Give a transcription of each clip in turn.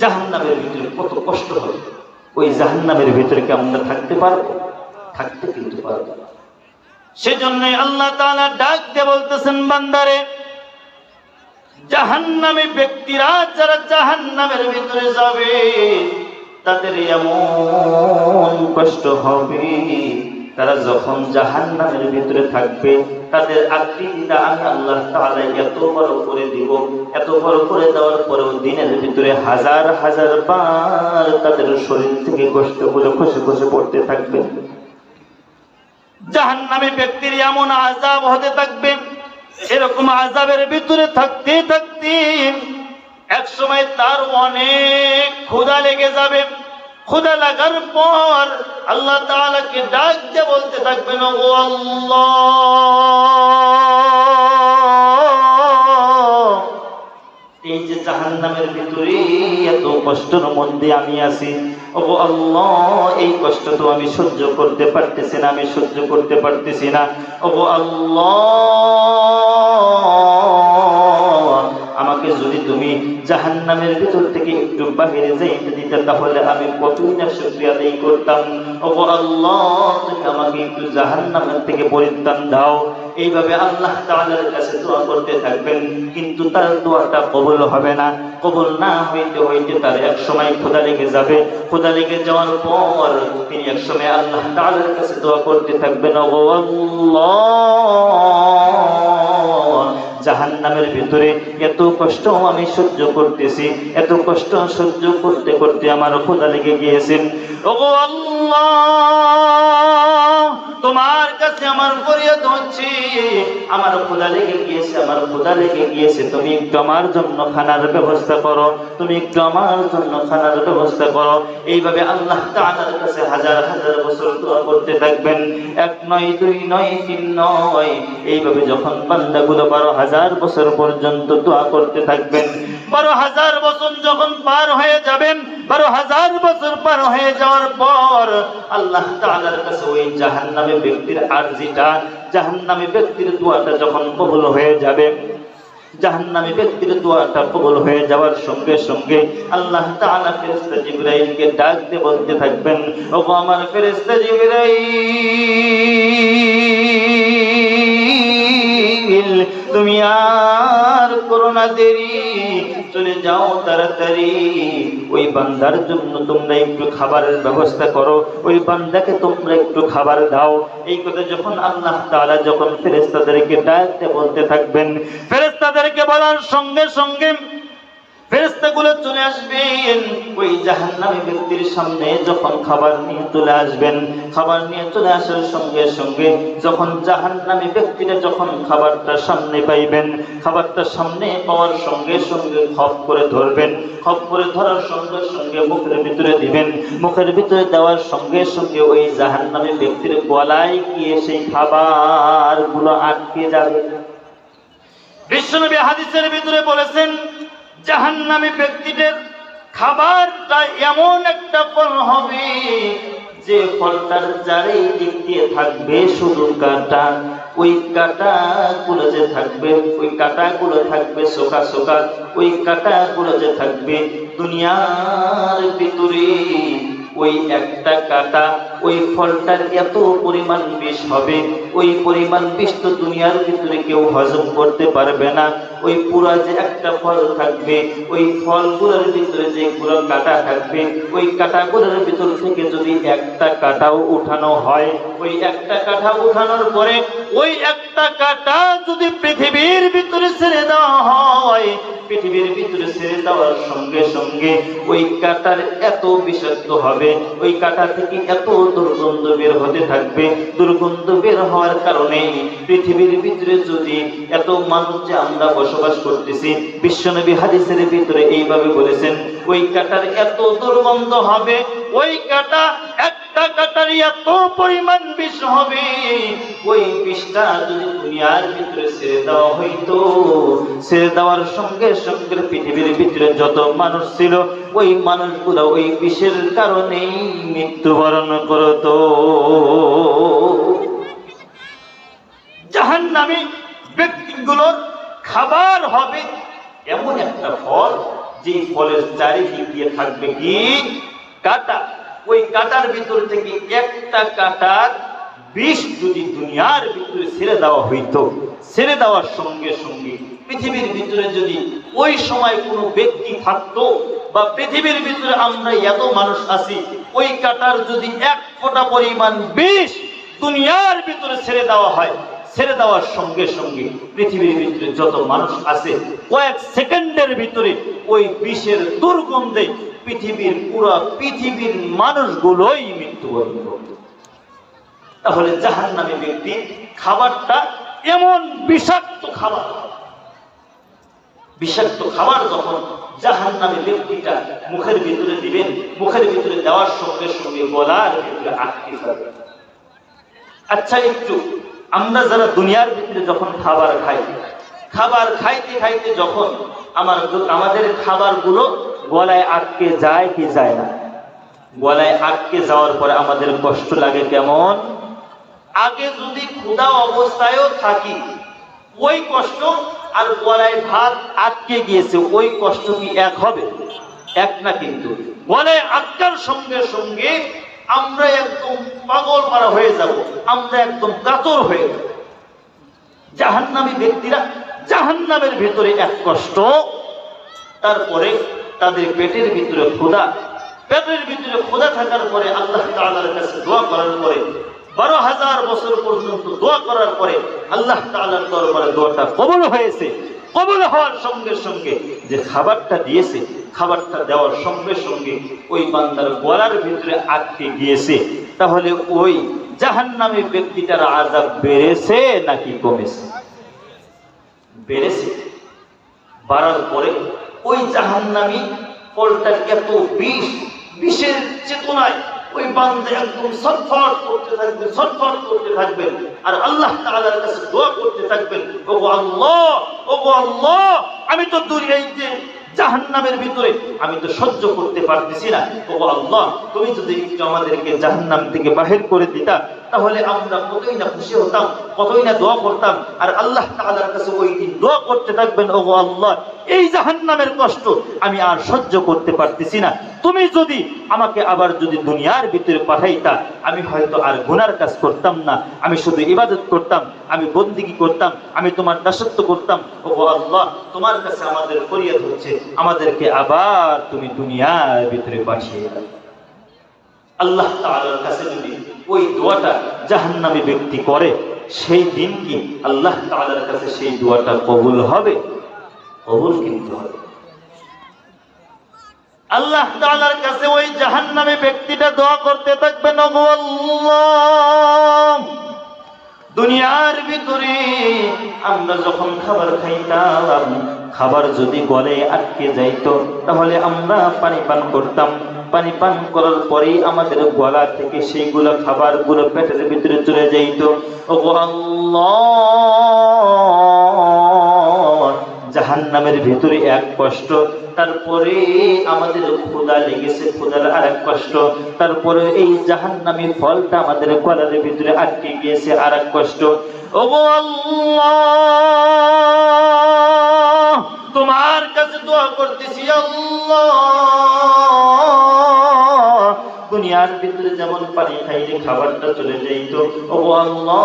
জাহান্নামের ভিতরে কত কষ্ট হবে। ওই জাহান্নামের ভিতরে কি আমরা থাকতে পারব? থাকতে কিন্তু পারব সেজন্য আল্লাহ তাআলা ডাক দিয়ে বলতেছেন, বান্দারে, জাহান্নামী ব্যক্তিরা যারা জাহান্নামের ভিতরে যাবে, তাদের এমন কষ্ট হবে, তারা যখন জাহান্নামের ভিতরে থাকবে, তাদের আকৃতিটা আমি আল্লাহ তাআলা এত বড় করে দিব এত বড় করে দেওয়ার পরেও দিনের ভিতরে হাজার হাজার বার তাদের শরীর থেকে কষ্টগুলো খসে খসে পড়তে থাকবে। জাহান্নামী ব্যক্তির এমন আজাব হতে থাকবে এরকম আজাবের ভিতরে থাকতে থাকতে এক সময় তার অনেক ক্ষুধা লেগে যাবে। ক্ষুধা লাগার পর আল্লাহ তাআলাকে ডাক দিয়ে বলতে থাকবেন, ও আল্লাহ! জাহান্নামের ভিতরে এত কষ্টের মধ্যে আমি আছি। ও আল্লাহ, এই কষ্ট তো আমি সহ্য করতে পারতেছি না, আমি সহ্য করতে পারতেছি না। ও আল্লাহ, আমাকে যদি তুমি জাহান্নামের ভিতর থেকে একটু বাহিরে যাইতে দিতে, তাহলে আমি কতই না শুক্রিয়া আদায় করতাম। ও আল্লাহ, তুমি আমাকে একটু জাহান্নামের থেকে পরিত্রাণ দাও। এইভাবে আল্লাহ তাআলার কাছে দোয়া করতে থাকবেন, কিন্তু তার দোয়াটা কবুল হবে না। কবুল না হইতে হইতে তার এক সময় খোদা লেগে যাবে। খোদা লেগে যাওয়ার পর তিনি এক সময় আল্লাহ তাআলার কাছে দোয়া করতে থাকবেন ও আল্লাহ, জাহান্নামের ভিতরে এত কষ্ট আমি সহ্য করতেছি, এত কষ্ট সহ্য করতে করতে আমার খোদা লেগে গিয়েছেন ওগো তোমার কাছে আমার ফরিয়াদ হচ্ছে। আমার খোদা লেগে গিয়েছে, আমার খোদা লেগে গিয়েছে। তুমি একটু আমার জন্য খানার ব্যবস্থা করো, তুমি একটু আমার জন্য খানার ব্যবস্থা করো। এইভাবে আল্লাহ তাআলার কাছে হাজার হাজার বছর দোয়া করতে থাকবেন। এক নয়, দুই নয়, তিন নয়। এইভাবে যখন বান্দাগুলো বারো হাজার বছর পর্যন্ত দোয়া করতে থাকবেন। বারো হাজার বছর যখন পার হয়ে যাবেন, বারো হাজার বছর পার হয়ে যাওয়ার পর আল্লাহ তাআলার কাছে ওই জাহান্নামী ব্যক্তির আরজিটা, জাহান্নামী ব্যক্তির দোয়াটা যখন কবুল হয়ে যাবে, জাহান্নামী ব্যক্তির দোয়াটা কবুল হয়ে যাওয়ার সঙ্গে সঙ্গে আল্লাহ তাআলা ফেরেশতা জিবরাইলকে ডাক দিয়ে বলতে থাকবেন, ওগো আমার ফেরেশতা জিবরাইল, তুমি আর করো না দেরি, চলে যাও তাড়াতাড়ি। ওই বান্দার জন্য তোমরা একটু খাবারের ব্যবস্থা করো। ওই বান্দাকে তোমরা একটু খাবার দাও। এই কথা যখন আল্লাহ তাআলা যখন ফেরেস্তাদেরকে ডাকতে বলতে থাকবেন ফেরেস্তাদেরকে বলার সঙ্গে সঙ্গে ফেরেশতাগুলো চলে আসবেন। ওই জাহান্নামী ব্যক্তির সামনে যখন খাবার নিয়ে চলে আসবেন, খাবার নিয়ে চলে আসার সঙ্গে সঙ্গে যখন জাহান্নামী ব্যক্তিরা যখন খাবারটা সামনে পাইবেন, খাবারটা সামনে পাওয়ার সঙ্গে সঙ্গে খপ করে ধরবেন, খপ করে ধরার সঙ্গে সঙ্গে মুখের ভিতরে দিবেন। মুখের ভিতরে দেওয়ার সঙ্গে সঙ্গে ওই জাহান্নামী ব্যক্তির গলায় গিয়ে সেই খাবারগুলো আটকে যাবে। বিশ্বনবী হাদিসের ভিতরে বলেছেন জাহান্নামী ব্যক্তিদের খাবারটা এমন একটা ফল হবে যে ফলটার চারিদিক দিয়ে থাকবে শুধু কাটা। ওই কাটা গুলো যে থাকবে, ওই কাটা গুলো থাকবে শোকা শোকা। ওই কাটা গুলো যে থাকবে দুনিয়ার ভিতরে, ওই একটা কাটা। ওই ফলটার এত পরিমাণ বিষ হবে, ওই পরিমাণ বিষ তো দুনিয়ার ভিতরে কেউ হজম করতে পারবে না। ওই পুরা যে একটা ফল থাকবে, ওই ফলগুলোর ভিতরে যে পুরো কাটা থাকবে, ওই কাটাগুলোর ভিতর থেকে যদি একটা কাটাও উঠানো হয়, ওই একটা কাটা উঠানোর পরে ওই একটা কাটা যদি পৃথিবীর ভিতরে ছেড়ে দেওয়া হয়, পৃথিবীর ভিতরে ছেড়ে দেওয়ার সঙ্গে সঙ্গে ওই কাটার এত বিষাক্ত হবে, ওই কাটা থেকে এত দুর্গন্ধ বের হতে থাকবে। দুর্গন্ধ বের হওয়ার কারণে পৃথিবীর ভিতরে যদি এত মানুষ যে আমরা বসবাস করতেছি। বিশ্বনবী হাদিসের ভিতরে এইভাবে বলেছেন, ওই কাটার এত দুর্গন্ধ হবে, ওই কাটা একটা কাটার এত পরিমাণ বিষ হবে। ওই বিষটা যদি দুনিয়ার ভিতরে ছেড়ে দেওয়া হইতো, ছেড়ে দেওয়ার সঙ্গে সঙ্গে পৃথিবীর ভিতরে যত মানুষ ছিল, ওই মানুষগুলো ওই বিষের কারণেই মৃত্যুবরণ করত। জাহান্নামী ব্যক্তিগুলোর খাবার হবে এমন একটা ফল যে ফলের চারিদিক দিয়ে থাকবে কি? কাটা। ওই কাটার ভিতর থেকে একটা কাটার বিষ যদি দুনিয়ার ভিতরে ছেড়ে দেওয়া হইতো, ছেড়ে দেওয়ার সঙ্গে সঙ্গে পৃথিবীর ভিতরে যদি ওই সময় কোনো ব্যক্তি থাকতো বা পৃথিবীর ভিতরে আমরা এত মানুষ আছি, ওই কাটার যদি এক ফোঁটা পরিমাণ বিষ দুনিয়ার ভিতরে ছেড়ে দেওয়া হয় ছেড়ে দেওয়ার সঙ্গে সঙ্গে পৃথিবীর ভিতরে যত মানুষ আছে, কয়েক সেকেন্ডের ভিতরে ওই বিষের দুর্গন্ধে পৃথিবীর পুরো পৃথিবীর মানুষগুলোই মৃত্যুবরণ করবে। তাহলে জাহান নামে ব্যক্তি খাবারটা এমন বিষাক্ত খাবার। বিষাক্ত খাবার যখন জাহান নামে ব্যক্তিটা মুখের ভিতরে দিবেন, মুখের ভিতরে দেওয়ার সঙ্গে সঙ্গে গলার ভিতরে আটকে আচ্ছা একটু আমরা যারা দুনিয়ার ভিতরে যখন খাবার খাই, খাবার খাইতে খাইতে যখন আমার আমাদের খাবারগুলো গলায় আটকে যায় কি যায় না? গলায় আটকে যাওয়ার পরে আমাদের কষ্ট লাগে কেমন? আগে যদি ক্ষুধা অবস্থায়ও থাকি, ওই কষ্ট আর গলায় ভাত আটকে গিয়েছে, ওই কষ্ট কি এক হবে? এক না কিন্তু। গলায় আটকার সঙ্গে সঙ্গে আমরা একদম পাগল মারা হয়ে যাব, আমরা একদম কাতর হয়ে যাব। জাহান্নামী ব্যক্তিরা জাহান্নামের ভিতরে এক কষ্ট, তারপরে তাদের পেটের ভিতরে ক্ষুধা। পেটের ভিতরে ক্ষুধা থাকার পরে আল্লাহ তাআলার কাছে দোয়া করার পরে, বারো হাজার বছর পর্যন্ত দোয়া করার পরে আল্লাহ তাআলার দরবারে দোয়াটা কবুল হয়েছে। কবুল হওয়ার সঙ্গে সঙ্গে যে খাবারটা দিয়েছে খাবারটা দেওয়ার সঙ্গে সঙ্গে ওই বান্দার গলার ভিতরে আটকে গিয়েছে। তাহলে ওই জাহান্নামী ব্যক্তিটার আজাব বেড়েছে নাকি কমেছে? বেড়েছে। বাড়ার পরে ওই জাহান্নামী ফলটার এত বিষ, বিষের চেতনায় ওই বান্দা একদম ছটফট করতে থাকবেন ছটফট করতে থাকবেন আর আল্লাহ তাআলার কাছে দোয়া করতে থাকবেন ওগো আল্লাহ ওগো আল্লাহ, আমি তো দূর যে জাহান্নামের ভিতরে আমি তো সহ্য করতে পারতেছি না। ও আল্লাহ, তুমি যদি একটু আমাদেরকে জাহান্নাম থেকে বাহির করে দিতা তাহলে আমরা কতই না খুশি হতাম, কতই না দোয়া করতাম। আর আল্লাহ তাআলার কাছে ওই দিন দোয়া করতে থাকবেন, ওগো আল্লাহ, এই জাহান্নামের কষ্ট আমি আর সহ্য করতে পারতেছি না। তুমি যদি আমাকে আবার যদি দুনিয়ার ভিতরে পাঠাইতা, আমি হয়তো আর গুনার কাজ করতাম না। আমি শুধু ইবাদত করতাম, আমি বন্দিগি করতাম, আমি তোমার দাসত্ব করতাম। ওগো আল্লাহ, তোমার কাছে আমাদের ফরিয়াদ হচ্ছে, আমাদেরকে আবার তুমি দুনিয়ার ভিতরে পাঠিয়ে দাও। আল্লাহ তাআলার কাছে যদি ওই দোয়াটা জাহান্নামী ব্যক্তি করে, সেই দিন কি আল্লাহ তাআলার কাছে সেই দোয়াটা কবুল হবে? কবুল কিন্তু হবে। আল্লাহ তাআলার কাছে ওই জাহান্নামী ব্যক্তিটা দোয়া করতে থাকবে দুনিয়ার ভিতরে আমরা যখন খাবার খাইতাম, খাবার যদি গলে আটকে যাইতো, তাহলে আমরা পানি পান করতাম। পানি পান করার পরেই আমাদের গলা থেকে সেইগুলো খাবারগুলো পেটের ভিতরে চলে যাইতো। ওগো আল্লাহ জাহান্নামের ভিতরে এক কষ্ট, তারপরে আমাদের ক্ষুদা লেগেছে ক্ষুদার আর এক কষ্ট, তারপরে এই জাহান্নামী ফলটা আমাদের গলার ভিতরে আটকে গিয়েছে আর এক কষ্ট। ওগো আল্লাহ তোমার কাছে দোয়া করতেছি আল্লাহ। দুনিয়ার ভিতরে যেমন পানি খাইলে খাবারটা চলে ও আল্লাহ,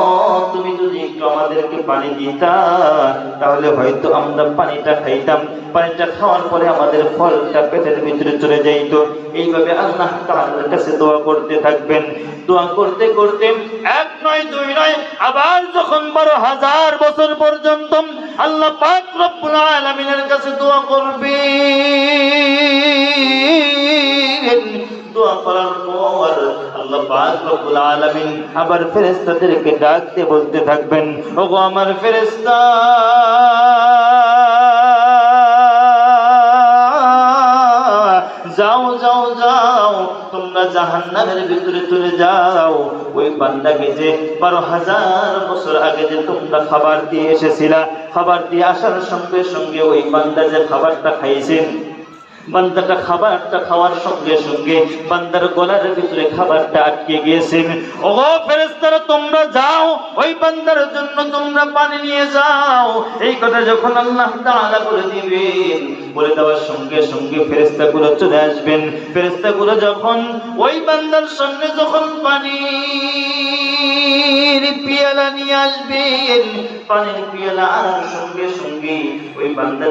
তুমি যদি একটু আমাদেরকে পানি দিতা, তাহলে হয়তো আমরা পানিটা খাইতাম। পানিটা খাওয়ার পরে আমাদের ফলটা পেটের ভিতরে চলে যাইতো এইভাবে আল্লাহ তাআলার কাছে দোয়া করতে থাকবেন। দোয়া করতে করতে এক নয়, দুই নয়, আবার যখন বারো হাজার বছর পর্যন্ত আল্লাহ পাক রব্বুল আলামিনের কাছে দোয়া করবেন পাক রব্বুল আবার ফেরেশতাদেরকে ডাকতে বলতে থাকবেন, ওগো আমার ফেরেশতা! যাও যাও যাও, তোমরা জাহান্নামের ভিতরে চলে যাও। ওই বান্দাকে যে বারো হাজার বছর আগে যে তোমরা খাবার দিয়ে এসেছিলা, খাবার দিয়ে আসার সঙ্গে সঙ্গে ওই বান্দা যে খাবারটা খাইছেন বান্দাটা খাবারটা খাওয়ার সঙ্গে সঙ্গে বান্দার গলার ভিতরে খাবারটা আটকে গিয়েছে। ও ফেরেস্তারা তোমরা যাও, ওই বান্দার জন্য তোমরা পানি নিয়ে যাও। এই কথা যখন আল্লাহ তাআলা বলে দিবেন, বলে দেওয়ার সঙ্গে সঙ্গে ফেরেস্তাগুলো চলে আসবেন। ফেরেস্তাগুলো যখন, ওই বান্দার সামনে যখন পানি পিয়ালা নিয়ে আসবেন, পানির পিয়ালা আনার সঙ্গে সঙ্গে ওই বান্দা